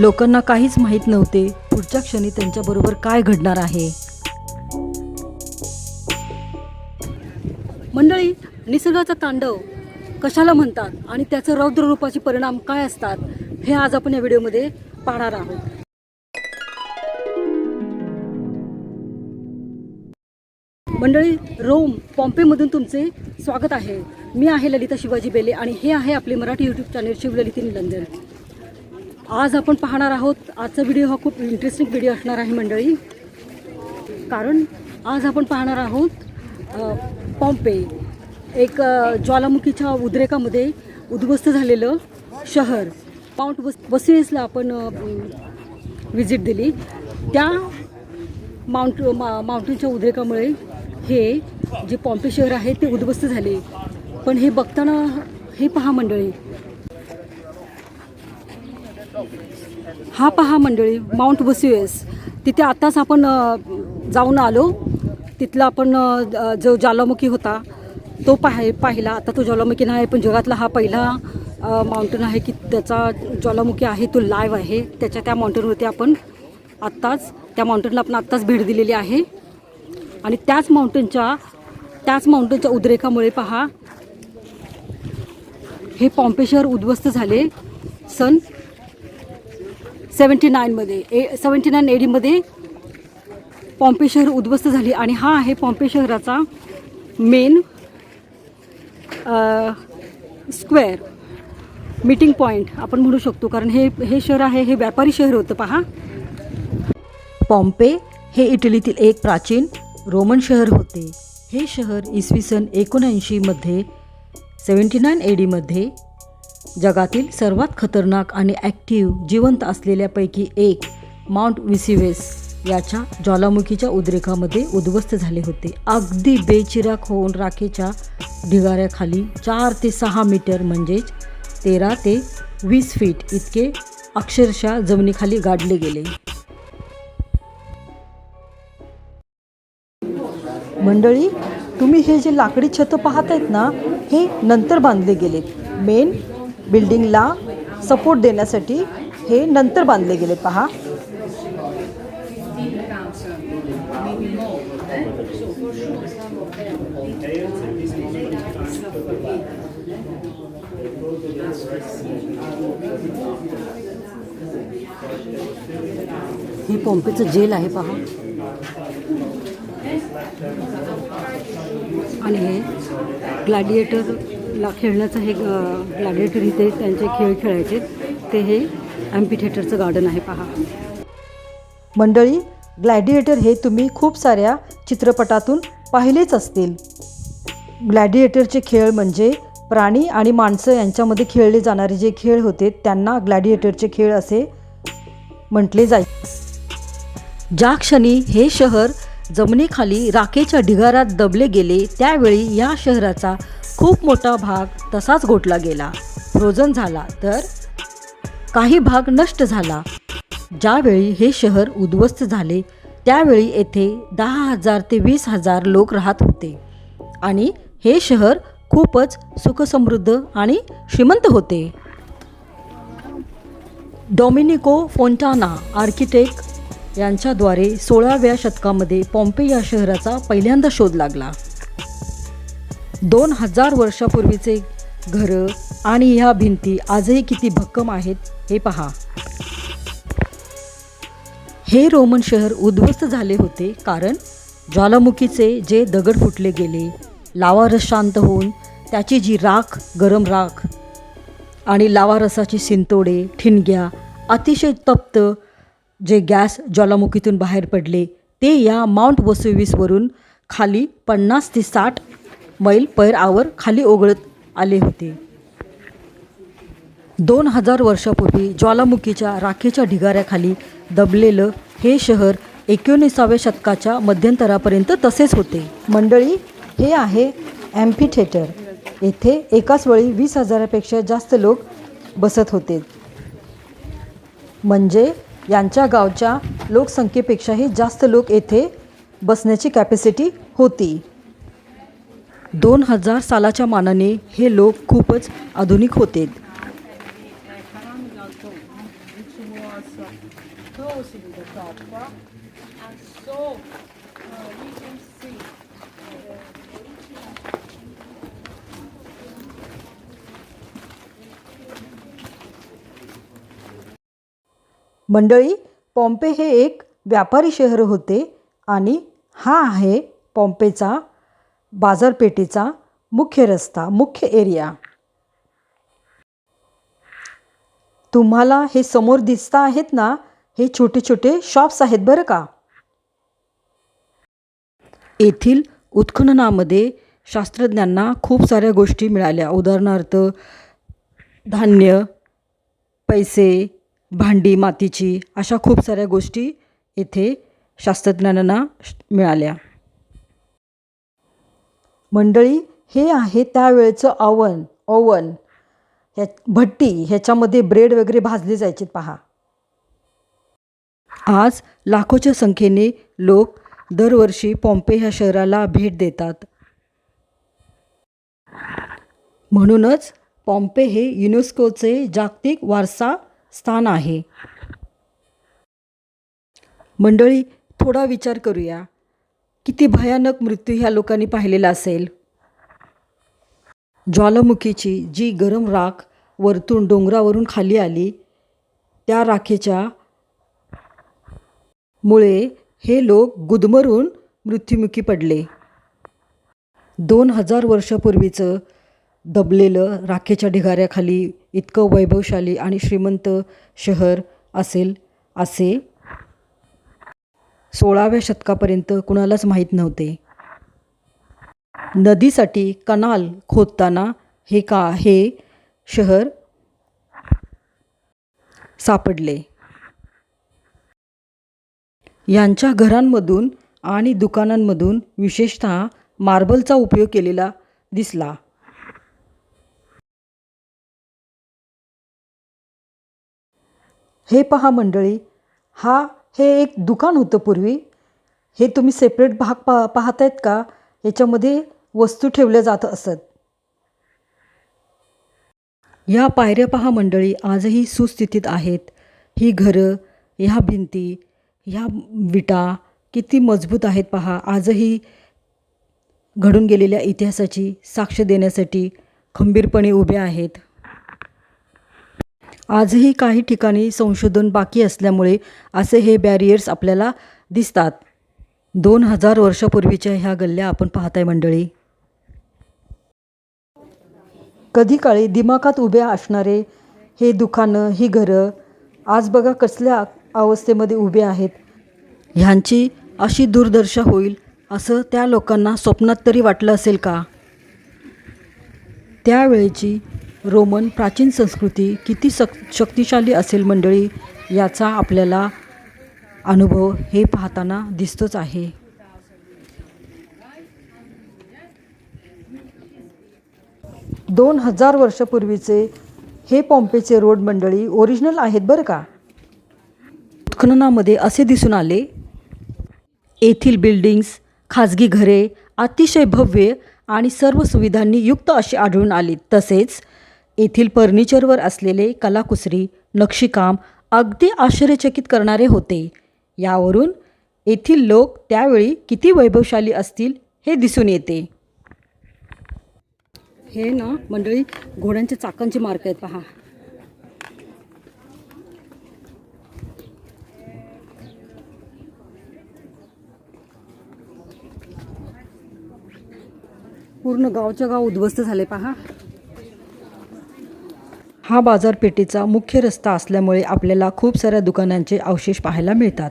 लोकांना काहीच माहीत नव्हते पुढच्या क्षणी त्यांच्याबरोबर काय घडणार आहे. मंडळी निसर्गाचा तांडव कशाला म्हणतात आणि त्याचं रौद्र रूपाचे परिणाम काय असतात हे आज आपण या व्हिडिओमध्ये पाहणार आहोत. मंडळी रोम पॉम्पेमधून तुमचे स्वागत आहे. मी आहे ललिता शिवाजी बेले आणि हे आहे आपले मराठी यूट्यूब चॅनल शिवललिती निलंदर आज आपण पाहणार आहोत आजचा व्हिडिओ हा खूप इंटरेस्टिंग व्हिडिओ असणार आहे मंडळी. कारण आज आपण पाहणार आहोत पॉम्पे एक ज्वालामुखीच्या उद्रेकामध्ये उद्ध्वस्त झालेलं शहर. पाऊंट वस वसेसला आपण व्हिजिट दिली. त्या माउंट मा माउंटेनच्या उद्रेकामुळे हे जे पॉम्पे शहर आहे ते उद्ध्वस्त झाले. पण हे बघताना हे पहा मंडळी हा पहा मंडळी माउंट वसियस तिथे आत्ताच आपण जाऊन आलो. तिथला आपण जो ज्वालामुखी होता तो पाहि पाहिला. आता तो ज्वालामुखी नाही पण जगातला हा पहिला माउंटन आहे की त्याचा ज्वालामुखी आहे तो लाईव्ह आहे. त्याच्या त्या माउंटनवरती आपण आत्ताच त्या माउंटनला आपण आत्ताच भेट दिलेली आहे. आणि त्याच माउंटनच्या त्याच माउंटनच्या उद्रेकामुळे पहा हे पॉम्पे शहर उद्ध्वस्त झाले. सन सेवन्टी नाईनमध्ये ए सेवन्टी नाईन एडीमध्ये पॉम्पे शहर उद्ध्वस्त झाली आणि हा आहे पॉम्पे शहराचा मेन स्क्वेअर मीटिंग पॉईंट आपण म्हणू शकतो. कारण हे हे शहर आहे हे व्यापारी शहर होतं पहा. पॉम्पे हे इटलीतील एक प्राचीन रोमन शहर होते. हे शहर इसवी सन एकोणऐंशीमध्ये सेवन्टी नाईन एडीमध्ये जगातील सर्वात खतरनाक आणि ॲक्टिव्ह जिवंत असलेल्यापैकी एक माउंट विसिवेस याच्या ज्वालामुखीच्या उद्रेकामध्ये उद्ध्वस्त झाले होते. अगदी बेचिराख होऊन राखेच्या ढिगाऱ्याखाली चार ते सहा मीटर म्हणजेच तेरा ते वीस फीट इतके अक्षरशः जमिनीखाली गाडले गेले. मंडळी तुम्ही हे जे लाकडी छतं पाहत आहेत ना हे नंतर बांधले गेलेत मेन बिल्डिंगला सपोर्ट देण्यासाठी हे नंतर बांधले गेले. पहा. ही पॉम्पेचं जेल आहे पहा. आणि हे ग्लॅडिएटर ला खेळण्याचं हे ग्लॅडिएटर इथे त्यांचे खेळ खेळायचे. ते हे ॲम्पिथेटरचं गार्डन आहे पहा. मंडळी ग्लॅडिएटर हे तुम्ही खूप साऱ्या चित्रपटातून पाहिलेच असतील. ग्लॅडिएटरचे खेळ म्हणजे प्राणी आणि माणसं यांच्यामध्ये खेळले जाणारे जे खेळ होते त्यांना ग्लॅडिएटरचे खेळ असे म्हटले जाय. ज्या क्षणी हे शहर जमिनीखाली राखेच्या ढिगारात दबले गेले त्यावेळी या शहराचा खूप मोठा भाग तसाच गोठला गेला. फ्रोझन झाला तर काही भाग नष्ट झाला. ज्यावेळी हे शहर उद्ध्वस्त झाले त्यावेळी येथे दहा हजार ते वीस हजार लोक राहत होते. आणि हे शहर खूपच सुखसमृद्ध आणि श्रीमंत होते. डॉमिनिको फोंटाना आर्किटेक्ट यांच्याद्वारे सोळाव्या शतकामध्ये पॉम्पे या शहराचा पहिल्यांदा शोध लागला. दोन हजार वर्षापूर्वीचे घरं आणि ह्या भिंती आजही किती भक्कम आहेत हे पहा. हे रोमन शहर उद्ध्वस्त झाले होते कारण ज्वालामुखीचे जे दगड फुटले गेले लावारस शांत होऊन त्याची जी राख गरम राख आणि लावारसाची सिंतोडे ठिणग्या अतिशय तप्त जे गॅस ज्वालामुखीतून बाहेर पडले ते या माउंट वसुवीसवरून खाली पन्नास ते साठ मैल पैरावर आवर खाली ओघळत आले होते. दोन हजार वर्षापूर्वी ज्वालामुखीच्या राखेच्या ढिगाऱ्याखाली दबलेलं हे शहर एकोणीसाव्या शतकाच्या मध्यंतरापर्यंत तसेच होते. मंडळी हे आहे ॲम्फी थिएटर येथे एकाच वेळी वीस हजारापेक्षा जास्त लोक बसत होते. म्हणजे यांच्या गावच्या लोकसंख्येपेक्षाही जास्त लोक येथे बसण्याची कॅपॅसिटी होती. दोन हजार सालाच्या मानाने हे लोक खूपच आधुनिक होते. मंडळी पॉम्पे हे एक व्यापारी शहर होते आणि हा आहे पॉम्पेचा बाजारपेठेचा मुख्य रस्ता मुख्य एरिया तुम्हाला हे समोर दिसता आहेत ना? हे छोटे छोटे शॉप्स आहेत बरं का? येथील उत्खननामध्ये शास्त्रज्ञांना खूप साऱ्या गोष्टी मिळाल्या. उदाहरणार्थ धान्य पैसे भांडी मातीची अशा खूप साऱ्या गोष्टी येथे शास्त्रज्ञांना मिळाल्या. मंडळी हे आहे त्यावेळेचं ओवन ओवन. ह्या भट्टी ह्याच्यामध्ये ब्रेड वगैरे भाजले जायचे पहा. आज लाखोच्या संख्येने लोक दरवर्षी पॉम्पे ह्या शहराला भेट देतात. म्हणूनच पॉम्पे हे युनेस्कोचे जागतिक वारसा स्थान आहे. मंडळी थोडा विचार करूया. किती भयानक मृत्यू ह्या लोकांनी पाहिलेला असेल. ज्वालामुखीची जी गरम राख वरतून डोंगरावरून खाली आली त्या राखेच्या मुळे हे लोक गुदमरून मृत्युमुखी पडले. दोन हजार वर्षापूर्वीचं दबलेलं राखेच्या ढिगाऱ्याखाली इतकं वैभवशाली आणि श्रीमंत शहर असेल असे सोळाव्या शतकापर्यंत कुणालाच माहीत नव्हते. नदीसाठी कनाल खोदताना हे का हे शहर सापडले. यांच्या घरांमधून आणि दुकानांमधून विशेषतः मार्बलचा उपयोग केलेला दिसला. हे पहा मंडळी हा हे एक दुकान होतं पूर्वी. हे तुम्ही सेपरेट भाग पा पाहतायत का? याच्यामध्ये वस्तू ठेवल्या जात असत. या पायऱ्या पहा मंडळी आजही सुस्थितीत आहेत. ही घरं ह्या भिंती ह्या विटा किती मजबूत आहेत पहा. आजही घडून गेलेल्या इतिहासाची साक्ष देण्यासाठी खंबीरपणे उभे आहेत. आजही काही ठिकाणी संशोधन बाकी असल्यामुळे असे हे बॅरियर्स आपल्याला दिसतात. दोन हजार वर्षापूर्वीच्या ह्या गल्ल्या आपण पाहताय मंडळी. कधी काळी दिमाखात उभे असणारे हे दुकानं ही घरं आज बघा कसल्या अवस्थेमध्ये उभे आहेत. ह्यांची अशी दुर्दशा होईल असं त्या लोकांना स्वप्नात तरी वाटलं असेल का? त्यावेळेची रोमन प्राचीन संस्कृती किती सक शक्तिशाली असेल मंडळी याचा आपल्याला अनुभव हे पाहताना दिसतोच आहे. दोन हजार वर्षापूर्वीचे हे पॉम्पेचे रोड मंडळी ओरिजिनल आहेत बरं का? उत्खननामध्ये असे दिसून आले येथील बिल्डिंग्स खाजगी घरे अतिशय भव्य आणि सर्व सुविधांनी युक्त अशी आढळून आली. तसेच येथील फर्निचरवर असलेले कलाकुसरी नक्षीकाम अगदी आश्चर्यचकित करणारे होते. यावरून येथील लोक त्यावेळी किती वैभवशाली असतील हे दिसून येते. हे ना मंडळी घोड्यांच्या चाकांचे मार्क आहेत पहा. पूर्ण गावच्या गाव उद्ध्वस्त झाले पहा. हा बाजारपेठेचा मुख्य रस्ता असल्यामुळे आपल्याला खूप साऱ्या दुकानांचे अवशेष पाहायला मिळतात.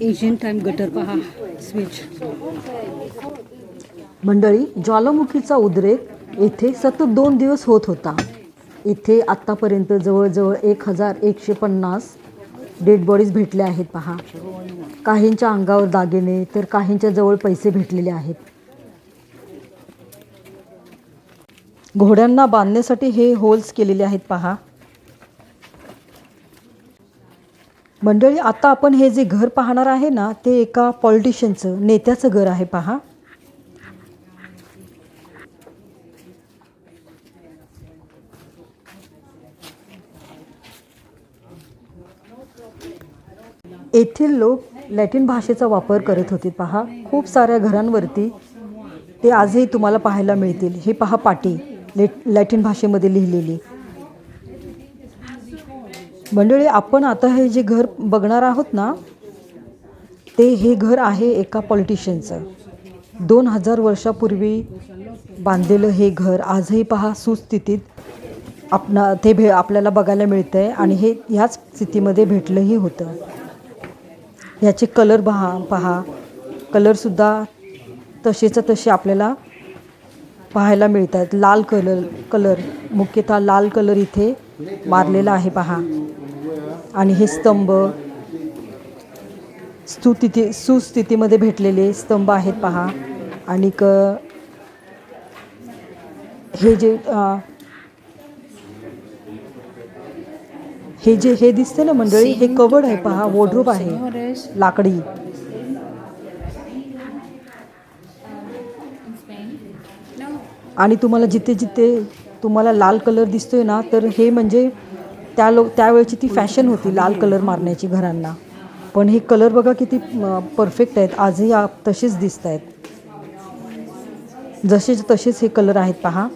एशियन टाइम गटर पहा स्विच मंडळी ज्वालामुखीचा उद्रेक येथे सतत दोन दिवस होत होता. इथे आत्तापर्यंत जवळजवळ एक हजार एकशे पन्नास डेड बॉडीज भेटल्या आहेत पहा. काहींच्या अंगावर दागिने तर काहींच्या जवळ पैसे भेटलेले आहेत. घोड्यांना बांधण्यासाठी हे होल्स केलेले आहेत पहा. मंडळी आता आपण हे जे घर पाहणार आहे ना ते एका पॉलिटिशियनचं नेत्याचं घर आहे पहा. येथील लोक लॅटिन भाषेचा वापर करत होते पहा. खूप साऱ्या घरांवरती ते आजही तुम्हाला पाहायला मिळतील. हे पहा पाटी लेट लॅटिन भाषेमध्ये लिहिलेली. मंडळी आपण आता हे जे घर बघणार आहोत ना ते हे घर आहे एका पॉलिटिशियनचं दोन हजार वर्षापूर्वी बांधलेलं हे घर आजही पहा सुस्थितीत आपणा ते भे आपल्याला बघायला मिळतं आहे आणि हे ह्याच स्थितीमध्ये भेटलंही होतं. ह्याचे कलर पहा. पहा कलरसुद्धा तसेच तसे आपल्याला पाहायला मिळतात. लाल कलर कलर मुख्यतः लाल कलर इथे मारलेला आहे पहा. आणि हे स्तंभ स्तुतिथी सुस्थितीमध्ये भेटलेले स्तंभ आहेत पहा. आणि क हे जे अ, हे जे हे दिसते ना मंडळी हे कवड आहे पहा वॉर्डरोब आहे. लाकडी. आणि तुम्हाला जिथे जिथे तुम्हाला लाल कलर दिसतोय ना तर हे म्हणजे त्या लो त्यावेळची ती फॅशन होती लाल कलर मारण्याची घरांना. पण हे कलर बघा किती परफेक्ट आहेत. आजही तसेच दिसत आहेत जसेच तसेच हे कलर आहेत पहा.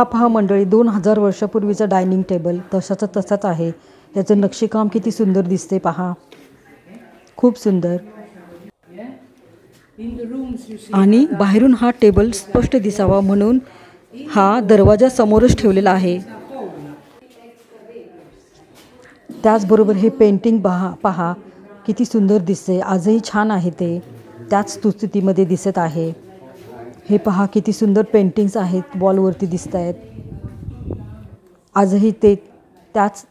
हा पहा मंडळी दोन हजार वर्षापूर्वीचा डायनिंग टेबल. तशाचा तसाच आहे. त्याचं नक्षीकाम किती सुंदर दिसते पहा. खूप सुंदर. आणि बाहेरून हा टेबल स्पष्ट दिसावा म्हणून हा दरवाजा समोरच ठेवलेला आहे. त्याचबरोबर हे पेंटिंग पहा पहा. किती सुंदर दिसते. आजही छान आहे ते. त्याच स्तुस्थितीमध्ये दिसत आहे. हे पहा किती सुंदर पेंटिंग्स आहेत वॉलवरती दिसत आहेत आजही ते त्याच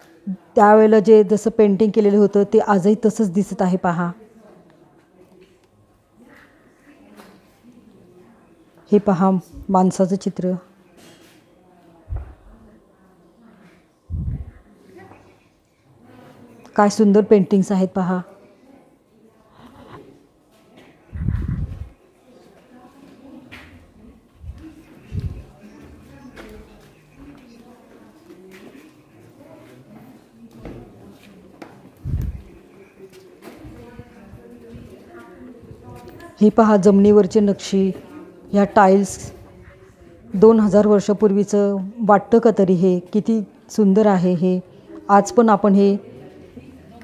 त्यावेळेला जे जसं पेंटिंग केलेलं होतं ते आजही तसंच दिसत आहे पहा. हे पहा माणसाचं चित्र. काय सुंदर पेंटिंग्स आहेत पहा. हे पहा जमिनीवरचे नक्षी ह्या टाईल्स दोन हजार वर्षापूर्वीचं वाटतं का तरी हे? किती सुंदर आहे हे. आज पण आपण हे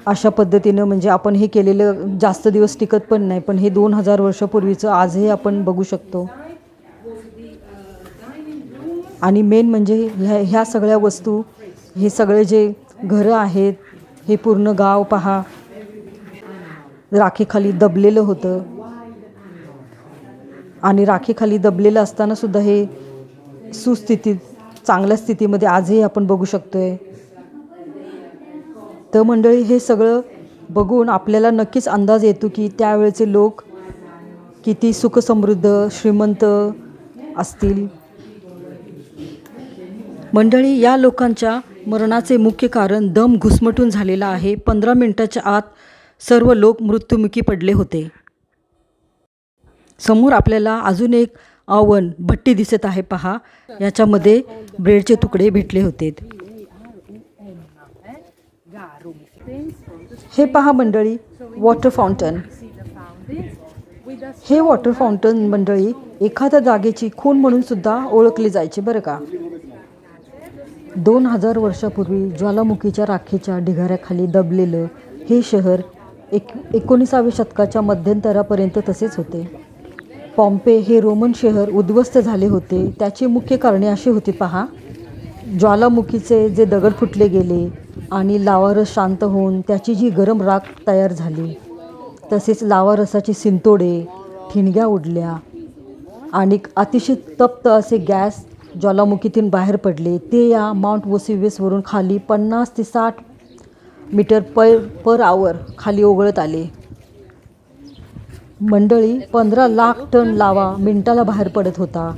अशा पद्धतीनं म्हणजे आपण हे केलेलं जास्त दिवस टिकत पण नाही पण हे दोन हजार वर्षापूर्वीचं आजही आपण बघू शकतो. आणि मेन म्हणजे ह्या ह्या सगळ्या वस्तू हे सगळे जे घरं आहेत हे पूर्ण गाव पहा. राखेखाली दबलेलं होतं. आणि राखेखाली दबलेलं असताना सुद्धा हे सुस्थितीत चांगल्या स्थितीमध्ये आजही आपण बघू शकतो आहे तर मंडळी हे सगळं बघून आपल्याला नक्कीच अंदाज येतो की त्यावेळेचे लोक किती सुखसमृद्ध श्रीमंत असतील. मंडळी या लोकांच्या मरणाचे मुख्य कारण दम घुसमटून झालेला आहे. पंधरा मिनटाच्या आत सर्व लोक मृत्युमुखी पडले होते. समोर आपल्याला अजून एक अवन भट्टी दिसत आहे पहा. याच्यामध्ये ब्रेडचे तुकडे भेटले होते. हे पहा मंडळी वॉटर फाउंटन हे वॉटर फाउंटन मंडळी एखाद्या जागेची खून म्हणून सुद्धा ओळखली जायची बरं का? दोन हजार वर्षापूर्वी ज्वालामुखीच्या राखेच्या ढिगाऱ्याखाली दबलेलं हे शहर एक एकोणीसाव्या शतकाच्या मध्यंतरापर्यंत तसेच होते. पॉम्पे हे रोमन शहर उद्ध्वस्त झाले होते. त्याची मुख्य कारणे अशी होती पहा. ज्वालामुखीचे जे दगड फुटले गेले आणि लावारस शांत होऊन त्याची जी गरम राख तयार झाली तसेच लावारसाचे सिंतोडे ठिणग्या उडल्या आणि अतिशय तप्त असे गॅस ज्वालामुखीतून बाहेर पडले. ते या माउंट वोसिव्हसवरून खाली पन्नास ते साठ मीटर पर पर आवर खाली ओघळत आले. मंडळी पंधरा लाख टन लावा मिनिटाला बाहेर पडत होता.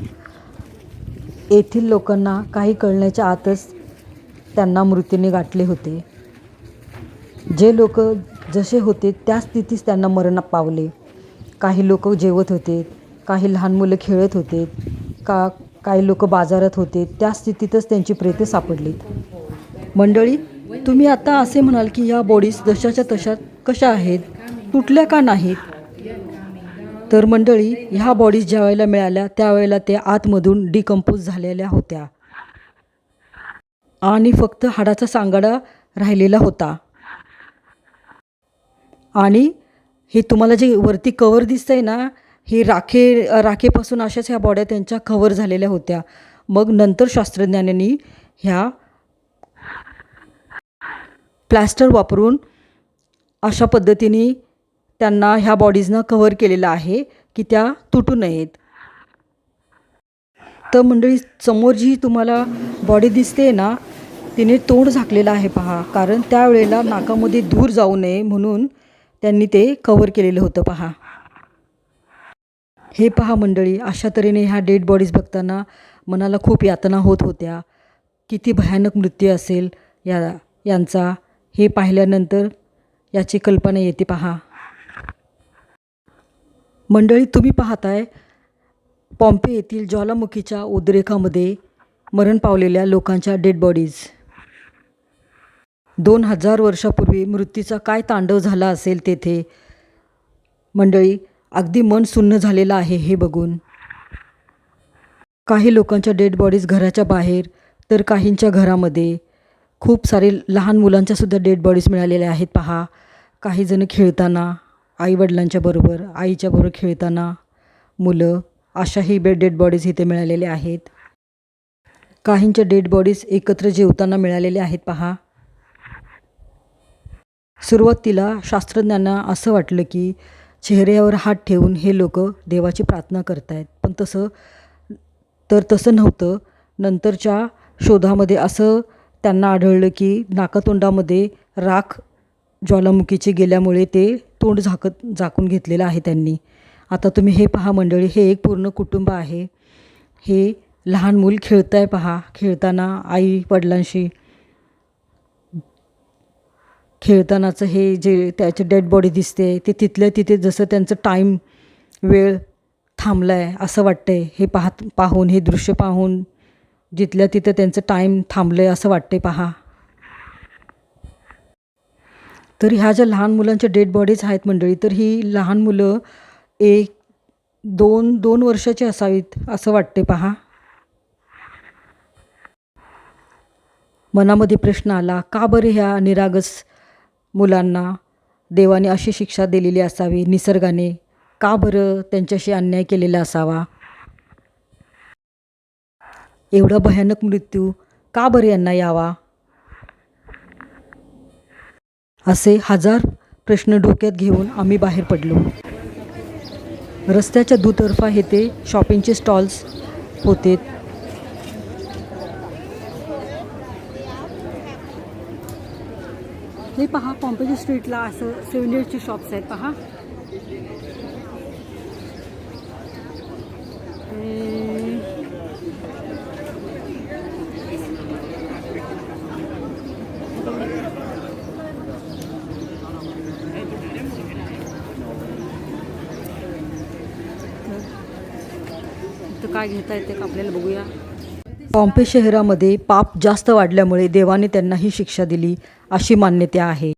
येथील लोकांना काही कळण्याच्या आतच त्यांना मृत्यूने गाठले होते. जे लोक जसे होते त्या स्थितीस त्यांना मरण पावले. काही लोक जेवत होते काही लहान मुलं खेळत होते का काही लोक बाजारात होते त्या स्थितीतच त्यांची प्रेते सापडलीत मंडळी तुम्ही आता असे म्हणाल की या बॉडीज जशाच्या तशा कशा आहेत? तुटल्या का नाहीत? तर मंडळी ह्या बॉडीज ज्या वेळेला मिळाल्या त्यावेळेला त्या आतमधून डिकम्पोज झालेल्या होत्या. आणि फक्त हाडाचा सांगाडा राहिलेला होता. आणि हे तुम्हाला जे वरती कवर दिसतंय ना हे राखे राखेपासून अशाच ह्या बॉड्या त्यांच्या कव्हर झालेल्या होत्या. मग नंतर शास्त्रज्ञांनी ह्या प्लॅस्टर वापरून अशा पद्धतीने त्यांना ह्या बॉडीजनं कव्हर केलेलं आहे की त्या तुटू नयेत. तर मंडळी समोर जी तुम्हाला बॉडी दिसते ना तिने तोंड झाकलेलं आहे पहा. कारण त्यावेळेला नाकामध्ये धूर जाऊ नये म्हणून त्यांनी ते कव्हर केलेलं होतं पहा. हे पहा मंडळी अशा तऱ्हेने ह्या डेड बॉडीज बघताना मनाला खूप यातना होत होत्या. किती भयानक मृत्यू असेल या यांचा. हे पाहिल्यानंतर याची कल्पना येते पहा. मंडळी तुम्ही पाहताय पॉम्पे येथील ज्वालामुखीच्या उद्रेकामध्ये मरण पावलेल्या लोकांच्या डेड बॉडीज दोन हजार वर्षापूर्वी मृत्यूचा काय तांडव झाला असेल तेथे? मंडळी अगदी मन सुन्न झालेलं आहे हे बघून. काही लोकांच्या डेड बॉडीज घराच्या बाहेर तर काहींच्या घरामध्ये. खूप सारे लहान मुलांच्यासुद्धा डेड बॉडीज मिळालेल्या आहेत पहा. काही जण खेळताना आईवडिलांच्या बरोबर आईच्या बरोबर खेळताना मुलं अशाही बे डेड बॉडीज इथे मिळालेल्या आहेत. काहींच्या डेड बॉडीज एकत्र जेवताना मिळालेल्या आहेत पहा. सुरुवातीला शास्त्रज्ञांना असं वाटलं की चेहऱ्यावर हात ठेवून हे लोक देवाची प्रार्थना करतायत. पण तसं तर तसं नव्हतं. नंतरच्या शोधामध्ये असं त्यांना आढळलं की नाकातोंडामध्ये राख ज्वालामुखीचे गेल्यामुळे ते तोंड झाकत झाकून घेतलेलं आहे त्यांनी. आता तुम्ही हे पहा मंडळी हे एक पूर्ण कुटुंब आहे. हे लहान मूल खेळत आहे पहा. खेळताना आई वडिलांशी खेळतानाचं हे जे त्याचे डेड बॉडी दिसते ते तिथल्या तिथे जसं त्यांचं टाईम वेळ थांबला आहे असं वाटतं आहे हे पाहत पाहून हे दृश्य पाहून जिथल्या तिथं त्यांचं टाईम थांबलं आहे असं वाटते पहा. तर ह्या ज्या लहान मुलांच्या डेड बॉडीज आहेत मंडळी तर ही लहान मुलं एक दोन दोन वर्षाची असावीत असं वाटते पहा. मनामध्ये प्रश्न आला का बरं ह्या निरागस मुलांना देवाने अशी शिक्षा दिलेली असावी निसर्गाने? का बरं त्यांच्याशी अन्याय केलेला असावा? एवढा भयानक मृत्यू का बरं यांना यावा? असे हजार प्रश्न डोक्यात घेऊन आम्ही बाहेर पडलो. रस्त्याच्या दुतर्फा हे ते शॉपिंगचे स्टॉल्स होते. हे पहा पॉम्पेजी स्ट्रीटला असं सिव्हिनियरचे शॉप्स आहेत पहा. तर इथं काय घेता येते का आपल्याला बघूया. पॉम्पे शहरामध्ये पाप जास्त वाढल्यामुळे देवाने त्यांना ही शिक्षा दिली अशी मान्यता आहे.